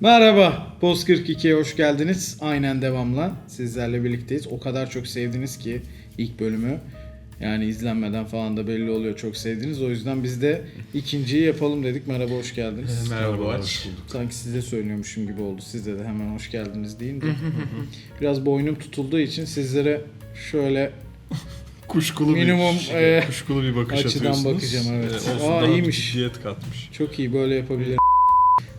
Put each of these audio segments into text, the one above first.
Merhaba, Post 42'ye hoş geldiniz. Aynen devamla sizlerle birlikteyiz. O kadar çok sevdiniz ki ilk bölümü. Yani izlenmeden falan da belli oluyor çok sevdiniz. O yüzden biz de ikinciyi yapalım dedik. Merhaba, hoş geldiniz. Merhaba Boğaç. Sanki size söylüyormuşum gibi oldu. Sizde de hemen hoş geldiniz deyin de. Biraz boynum tutulduğu için sizlere şöyle Kuşkulu Minimum, bir e, kuşkulu bir bakış açıdan atıyorsunuz. bakacağım, evet. olsun Aa, daha iyiymiş. ciddiyet katmış. çok iyi böyle yapabilirim.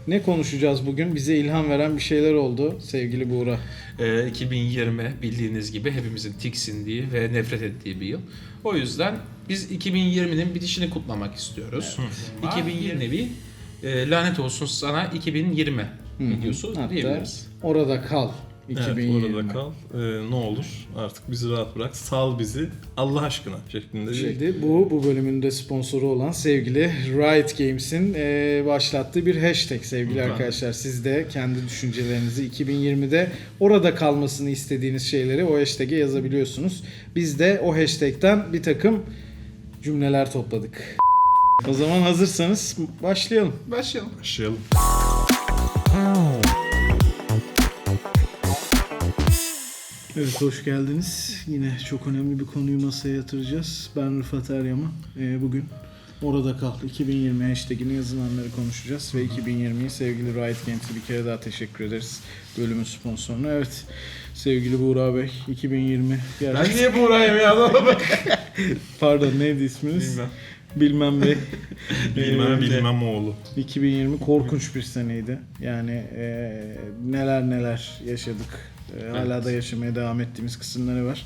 Ne konuşacağız bugün? Bize ilham veren bir şeyler oldu sevgili Buğra. Ee, 2020 bildiğiniz gibi hepimizin tiksindiği ve nefret ettiği bir yıl. O yüzden biz 2020'nin bitişini kutlamak istiyoruz. 2020 bir e, lanet olsun sana 2020 videosu Hatta diyebiliriz. orada kal. 2020. Evet orada kal. Ee, ne olur artık bizi rahat bırak. Sal bizi Allah aşkına şeklinde bir Şimdi bu bu bölümün de sponsoru olan sevgili Riot Games'in e, başlattığı bir hashtag sevgili Lütfen. arkadaşlar. Siz de kendi düşüncelerinizi 2020'de orada kalmasını istediğiniz şeyleri o hashtag'e yazabiliyorsunuz. Biz de o hashtag'ten bir takım cümleler topladık. O zaman hazırsanız başlayalım. Başlayalım. başlayalım. Evet hoş geldiniz. Yine çok önemli bir konuyu masaya yatıracağız. Ben Rıfat Eryam'ı. Ee, bugün Orada Kal 2020 hashtagini yazılanları konuşacağız. Ve 2020'yi sevgili Riot Games'e bir kere daha teşekkür ederiz. Bölümün sponsoruna. Evet sevgili Buğra Bey 2020 Ben gerçekten... niye Buğra'yım ya? Pardon neydi isminiz? Bilmem. Bilmem Bey. Bilmem bilmem oğlu. 2020 korkunç bir seneydi. Yani e, neler neler yaşadık. E, Hala da yaşamaya devam ettiğimiz kısımları var.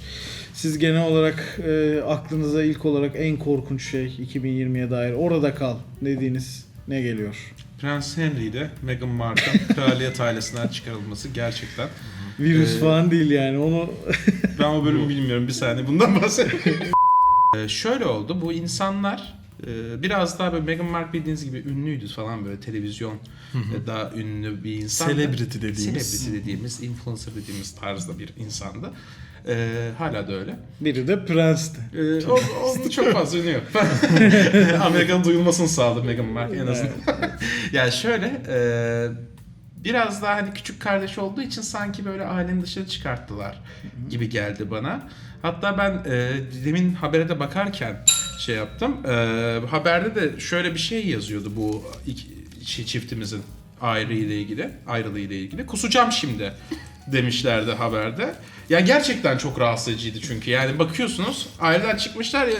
Siz genel olarak e, aklınıza ilk olarak en korkunç şey 2020'ye dair orada kal dediğiniz ne geliyor? Prens Henry ile Meghan Markle'ın kraliyet ailesinden çıkarılması gerçekten. Virüs Ee, falan değil yani onu Ben o bölümü bilmiyorum. Bir saniye bundan bahsedeyim. Ee, şöyle oldu. Bu insanlar biraz daha böyle Meghan Markle bildiğiniz gibi ünlüydü falan böyle televizyon e, daha ünlü bir insan. Celebrity dediğimiz. Celebrity dediğimiz, influencer dediğimiz tarzda bir insandı. Ee, hala da öyle. biri de prensti. Ee, o, onun çok fazla ünlü yok. Amerika'nın duyulmasını sağladı Meghan Markle en azından. yani şöyle e, biraz daha hani küçük kardeş olduğu için sanki böyle ailenin dışarı çıkarttılar gibi geldi bana. Hatta ben e, demin habere de bakarken şey yaptım. E, haberde de şöyle bir şey yazıyordu bu iki, şey, çiftimizin ayrı ile ilgili, ayrılığı ile ilgili. Kusacağım şimdi demişlerdi haberde. Ya gerçekten çok rahatsız ediciydi çünkü. Yani bakıyorsunuz aileden çıkmışlar ya ı,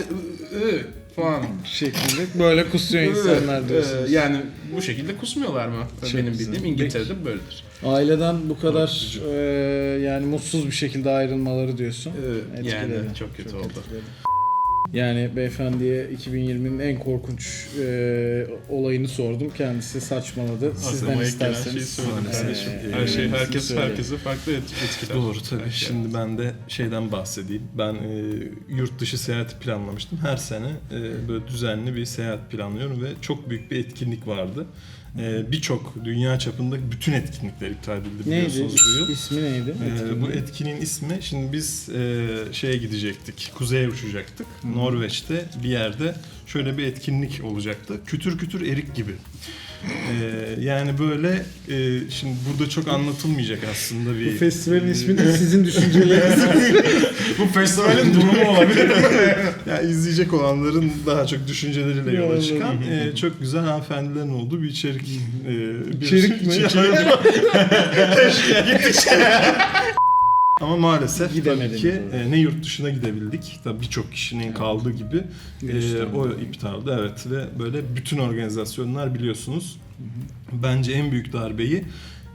ı, falan. şeklinde böyle kusuyor insanlar Ee, diyorsunuz. yani bu şekilde kusmuyorlar mı? Çok Benim güzel. bildiğim İngiltere'de böyledir. Aileden bu kadar e, yani mutsuz bir şekilde ayrılmaları diyorsun. Ee, yani çok kötü oldu. etkiledi. Yani beyefendiye 2020'nin en korkunç e, olayını sordum. Kendisi saçmaladı. Sizden Aklıma isterseniz. şeyi söyledim Ee, kardeşim. Her şey herkes herkese farklı et- etkiler. Doğru tabii. Belki. Şimdi ben de şeyden bahsedeyim. Ben e, yurt dışı seyahati planlamıştım. Her sene e, böyle düzenli bir seyahat planlıyorum ve çok büyük bir etkinlik vardı. E, Birçok dünya çapında bütün etkinlikler iptal edildi biliyorsunuz bu yıl. İsmi neydi? Etkinliğin? bu etkinin ismi şimdi biz e, şeye gidecektik. Kuzeye uçacaktık. Norveç'te bir yerde şöyle bir etkinlik olacaktı. Kütür kütür erik gibi. Ee, yani böyle e, şimdi burada çok anlatılmayacak aslında bir Bu festivalin ismi de sizin düşünceleriniz. bu festivalin durumu olabilir. ya izleyecek olanların daha çok düşünceleriyle yola çıkan e, çok güzel hanımefendilerin olduğu bir içerik. e, bir İçerik mi? Ama maalesef tabii ki oraya. e, ne yurt dışına gidebildik. Tabii birçok kişinin kaldığı gibi e, o iptaldi evet ve böyle bütün organizasyonlar biliyorsunuz. Bence en büyük darbeyi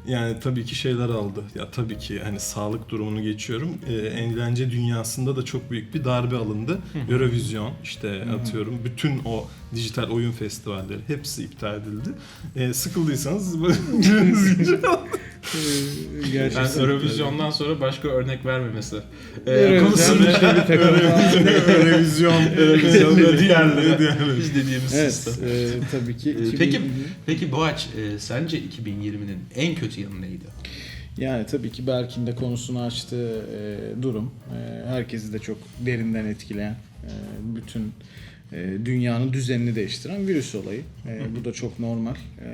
yani tabii ki şeyler aldı. Ya tabii ki hani sağlık durumunu geçiyorum. E, eğlence dünyasında da çok büyük bir darbe alındı. Eurovision işte atıyorum bütün o dijital oyun festivalleri hepsi iptal edildi. E, sıkıldıysanız Ben Gerçekten. Eurovision'dan sonra başka örnek vermemesi. Ee, konusunda işte bir takım- Revizyon, Eurovision ve diğerleri. diğerleri. Biz dediğimiz Evet, sistem. e, tabii ki. Ee, 2020 Peki, peki Boğaç, e, sence 2020'nin en kötü yanı neydi? Yani tabii ki Berk'in de konusunu açtığı e, durum e, herkesi de çok derinden etkileyen, e, bütün dünyanın düzenini değiştiren virüs olayı. E, bu da çok normal. E,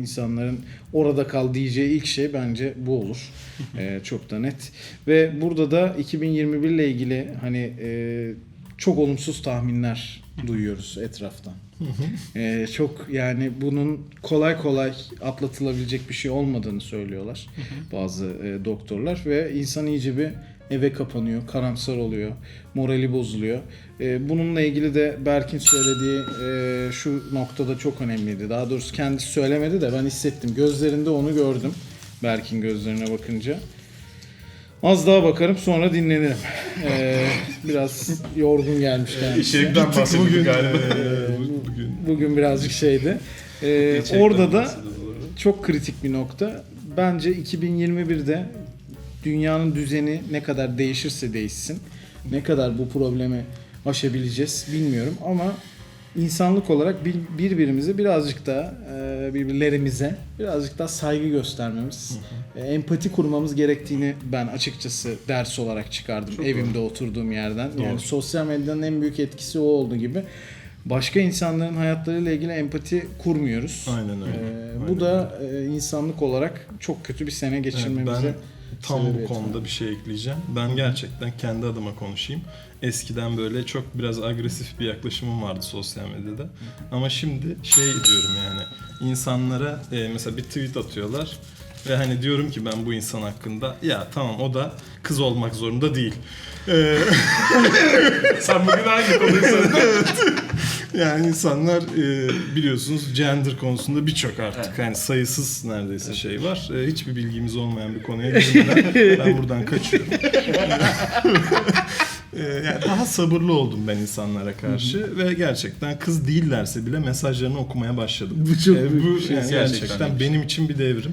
insanların orada kal diyeceği ilk şey bence bu olur. E, çok da net. Ve burada da 2021 ile ilgili hani e, çok olumsuz tahminler duyuyoruz etraftan. Ee, çok yani bunun kolay kolay atlatılabilecek bir şey olmadığını söylüyorlar bazı e, doktorlar ve insan iyice bir eve kapanıyor, karamsar oluyor, morali bozuluyor. E, bununla ilgili de Berk'in söylediği e, şu noktada çok önemliydi. Daha doğrusu kendisi söylemedi de ben hissettim. Gözlerinde onu gördüm. Berk'in gözlerine bakınca. Az daha bakarım sonra dinlenirim. Ee, biraz yorgun gelmiş kendisi. İçerikten bahsediyoruz bugün, galiba. e, bu- bugün Bugün birazcık şeydi. Ee, orada da çok kritik bir nokta. Bence 2021'de dünyanın düzeni ne kadar değişirse değişsin, ne kadar bu problemi aşabileceğiz bilmiyorum ama insanlık olarak bir- birbirimize birazcık da e, birbirlerimize birazcık daha saygı göstermemiz, e, empati kurmamız gerektiğini ben açıkçası ders olarak çıkardım Çok evimde oturduğum yerden. Yani Doğru. sosyal medyanın en büyük etkisi o oldu gibi. Başka insanların hayatlarıyla ilgili empati kurmuyoruz. Aynen öyle. Ee, Aynen bu da e, insanlık olarak çok kötü bir sene geçirmemize ben tam bu konuda bir şey ekleyeceğim. Ben gerçekten kendi adıma konuşayım. Eskiden böyle çok biraz agresif bir yaklaşımım vardı sosyal medyada. Ama şimdi şey diyorum yani insanlara e, mesela bir tweet atıyorlar ve hani diyorum ki ben bu insan hakkında ya tamam o da kız olmak zorunda değil. E, Sen bugün hangi konuyu söyledin? yani insanlar e, biliyorsunuz gender konusunda birçok artık yani sayısız neredeyse şey var. E, hiçbir bilgimiz olmayan bir konuya girmeden ben buradan kaçıyorum. E, yani daha sabırlı oldum ben insanlara karşı ve gerçekten kız değillerse bile mesajlarını okumaya başladım. Bu çok E, büyük bu şey. yani Gerçekten gerçekten benim için bir devrim.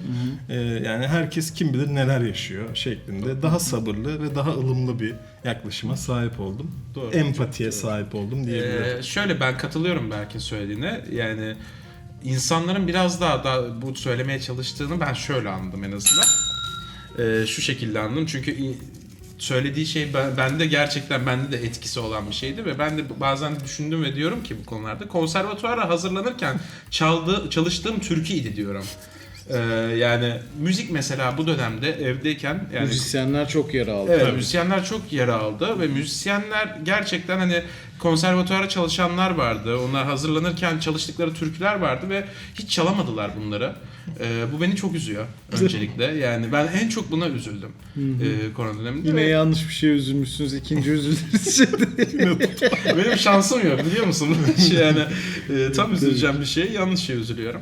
E, yani herkes kim bilir neler yaşıyor şeklinde daha sabırlı ve daha ılımlı bir yaklaşıma sahip oldum. Doğru. Empatiye sahip oldum diyebilirim. Ee, şöyle ben katılıyorum Berk'in söylediğine. Yani insanların biraz daha da bu söylemeye çalıştığını ben şöyle anladım en azından. Ee, şu şekilde anladım çünkü söylediği şey ben, bende gerçekten bende de etkisi olan bir şeydi ve ben de bazen düşündüm ve diyorum ki bu konularda konservatuara hazırlanırken çaldığı çalıştığım türküydi diyorum. Ee, yani müzik mesela bu dönemde evdeyken yani Müzisyenler çok yara aldı. Evet, Tabii. müzisyenler çok yara aldı ve müzisyenler gerçekten hani konservatuara çalışanlar vardı. Onlar hazırlanırken çalıştıkları türküler vardı ve hiç çalamadılar bunları. Ee, bu beni çok üzüyor öncelikle. Yani ben en çok buna üzüldüm e, korona döneminde. Yine ve yanlış bir şey üzülmüşsünüz. ikinci üzüldünüz. benim şansım yok biliyor musun? şey yani e, tam üzüleceğim bir şey yanlış şey üzülüyorum.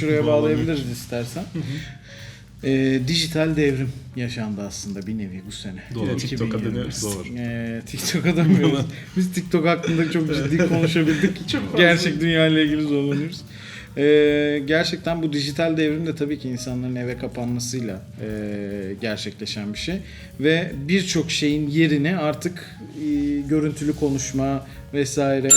Şuraya bağlayabiliriz istersen. Ee, dijital devrim yaşandı aslında bir nevi bu sene. Doğru. TikTok'a 2021. dönüyoruz. Doğru. Ee, TikTok'a dönmüyoruz. Biz TikTok hakkında çok ciddi konuşabildik. Çok. Gerçek dünya ile ilgili zorlanıyoruz. Ee, gerçekten bu dijital devrim de tabii ki insanların eve kapanmasıyla e, gerçekleşen bir şey. Ve birçok şeyin yerine artık e, görüntülü konuşma vesaire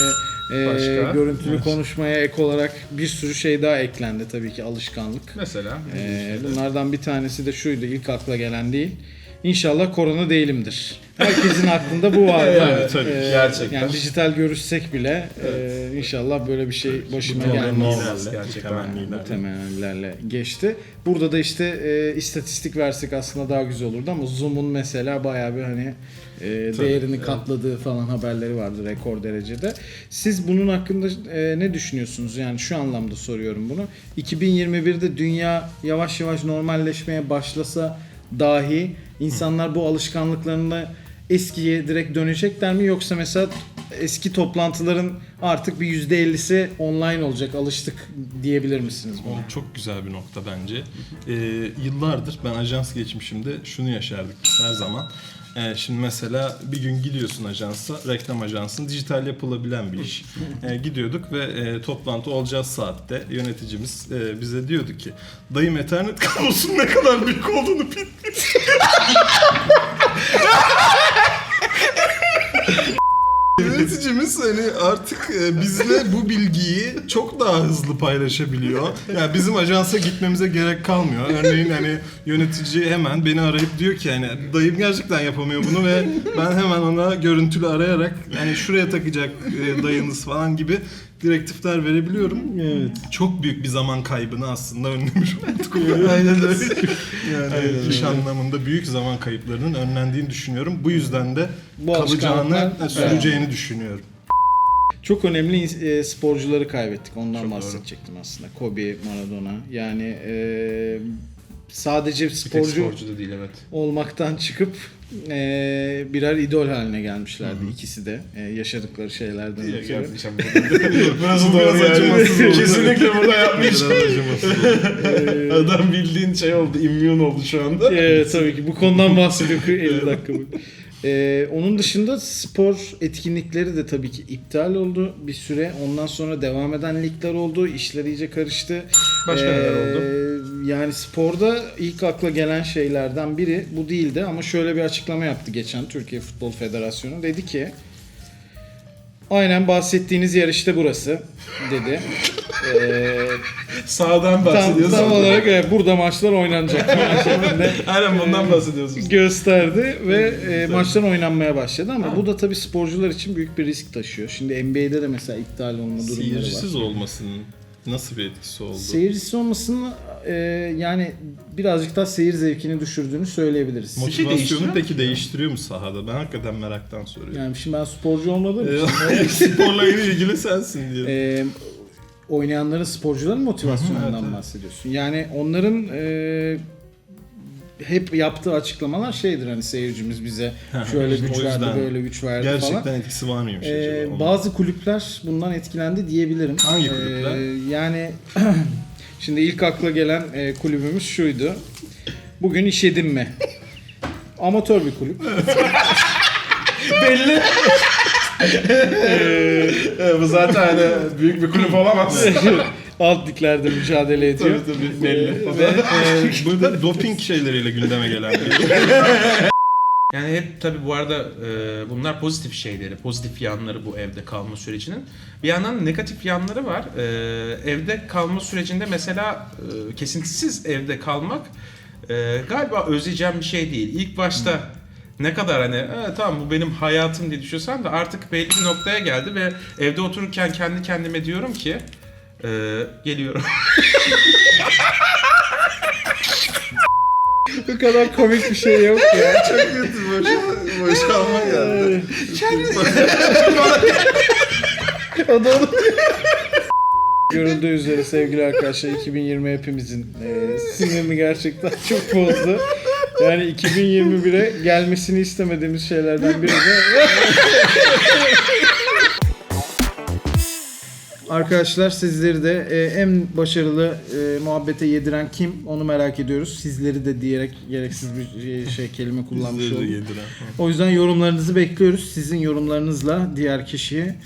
e, Başka? görüntülü Evet. konuşmaya ek olarak bir sürü şey daha eklendi tabii ki alışkanlık. Mesela. Ee, bunlardan bir tanesi de şuydu ilk akla gelen değil. İnşallah korona değilimdir. Herkesin aklında bu var. Evet, tabii, gerçekten. Yani dijital görüşsek bile e, inşallah böyle bir şey başıma gelmez. temennilerle, Gerçekten. temennilerle geçti. Burada da işte e, istatistik versek aslında daha güzel olurdu ama Zoom'un mesela bayağı bir hani e, Tabii, değerini evet. katladığı falan haberleri vardı rekor derecede. Siz bunun hakkında e, ne düşünüyorsunuz? Yani şu anlamda soruyorum bunu. 2021'de dünya yavaş yavaş normalleşmeye başlasa dahi insanlar bu alışkanlıklarını eskiye direkt dönecekler mi? Yoksa mesela eski toplantıların artık bir %50'si online olacak alıştık diyebilir misiniz? O çok güzel bir nokta bence. Ee, yıllardır ben ajans geçmişimde şunu yaşardık her zaman. Ee, şimdi mesela bir gün gidiyorsun ajansa, reklam ajansın, dijital yapılabilen bir iş. Ee, gidiyorduk ve e, toplantı olacağı saatte yöneticimiz e, bize diyordu ki dayım ethernet kablosunun ne kadar büyük olduğunu bil. Yöneticimiz hani artık e, bizle bu bilgiyi çok daha hızlı paylaşabiliyor. Yani bizim ajansa gitmemize gerek kalmıyor. Örneğin hani yönetici hemen beni arayıp diyor ki hani dayım gerçekten yapamıyor bunu ve ben hemen ona görüntülü arayarak hani şuraya takacak e, dayınız falan gibi direktifler verebiliyorum. Evet. Çok büyük bir zaman kaybını aslında önlemiş olduk. Aynen öyle. Yani Aynen iş öyle. anlamında büyük zaman kayıplarının önlendiğini düşünüyorum. Bu yüzden de Bu kalacağını, alışkanlıklar- süreceğini düşünüyorum. Çok önemli e, sporcuları kaybettik. Ondan Çok bahsedecektim aslında. Kobe, Maradona. Yani e, sadece sporcu, sporcu da değil evet. olmaktan çıkıp e, birer idol haline gelmişlerdi ikisi de. E, yaşadıkları şeylerden ötürü. gerçekten Burası Bu doğru biraz yani. acımasız oldu. Kesinlikle burada yapmış. Oldu. Adam bildiğin şey oldu, immün oldu şu anda. Evet tabii ki bu konudan bahsediyor 50 dakika bu. Ee, onun dışında spor etkinlikleri de tabii ki iptal oldu bir süre. Ondan sonra devam eden ligler oldu. İşler iyice karıştı. Başka neler oldu? Yani sporda ilk akla gelen şeylerden biri bu değildi ama şöyle bir açıklama yaptı geçen Türkiye Futbol Federasyonu. Dedi ki Aynen bahsettiğiniz yer işte burası dedi. Ee, Sağdan tam, bahsediyorsun. tam olarak evet, burada maçlar oynanacak Aynen bundan bahsediyorsun. gösterdi ve e, maçlar oynanmaya başladı ama bu da tabii sporcular için büyük bir risk taşıyor. Şimdi NBA'de de mesela iptal olma durumları Seyircisiz var. olmasının nasıl bir etkisi oldu? Seyircisi olmasının e, yani birazcık daha seyir zevkini düşürdüğünü söyleyebiliriz. Mo- şey Motivasyonu değiştiriyor mu? peki değiştiriyor mu sahada? Ben hakikaten meraktan soruyorum. Yani şimdi ben sporcu olmadığım için Sporla ilgili sensin diye. e, oynayanların sporcuların motivasyonundan hı, evet, bahsediyorsun. Yani onların e, hep yaptığı açıklamalar şeydir hani seyircimiz bize şöyle güç o verdi böyle güç verdi falan. Gerçekten etkisi var mıymış Ee, acaba? Bazı kulüpler bundan etkilendi diyebilirim. Hangi kulüpler? Ee, yani şimdi ilk akla gelen e, kulübümüz şuydu. Bugün iş edinme. Amatör bir kulüp. Belli. Ee, bu zaten hani büyük bir kulüp olamaz. Alt liglerde mücadele ediyor. tabii tabii belli. Ve e, Burada doping şeyleriyle gündeme gelen bir Yani hep tabii bu arada e, bunlar pozitif şeyleri, pozitif yanları bu evde kalma sürecinin. Bir yandan negatif yanları var. E, evde kalma sürecinde mesela e, kesintisiz evde kalmak e, galiba özleyeceğim bir şey değil. İlk başta ne kadar hani "E, tamam bu benim hayatım diye düşünsem de artık belli bir noktaya geldi ve evde otururken kendi kendime diyorum ki e, geliyorum. bu kadar komik bir şey yok ya. Çok kötü boş, boş kalma geldi. o da Görüldüğü üzere sevgili arkadaşlar 2020 hepimizin e, sinirini gerçekten çok bozdu. Yani 2021'e gelmesini istemediğimiz şeylerden biri de Arkadaşlar sizleri de e, en başarılı e, muhabbete yediren kim onu merak ediyoruz. Sizleri de diyerek gereksiz bir şey, şey kelime kullanmış oldum. O yüzden yorumlarınızı bekliyoruz. Sizin yorumlarınızla diğer kişiye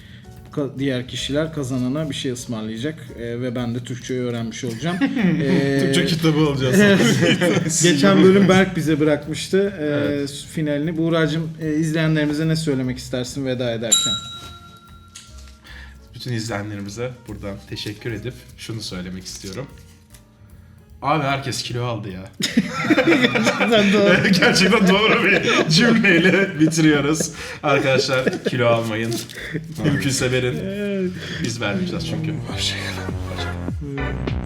diğer kişiler kazanana bir şey ısmarlayacak Ee, ve ben de Türkçeyi öğrenmiş olacağım. Ee, Türkçe kitabı alacağız. Geçen bölüm Berk bize bırakmıştı ee, finalini. Buğra'cığım e, izleyenlerimize ne söylemek istersin veda ederken? bütün izleyenlerimize buradan teşekkür edip şunu söylemek istiyorum. Abi herkes kilo aldı ya. Gerçekten doğru. Gerçekten doğru bir cümleyle bitiriyoruz. Arkadaşlar kilo almayın. Mümkünse verin. Biz vermeyeceğiz çünkü. Hoşçakalın. Hoşçakalın.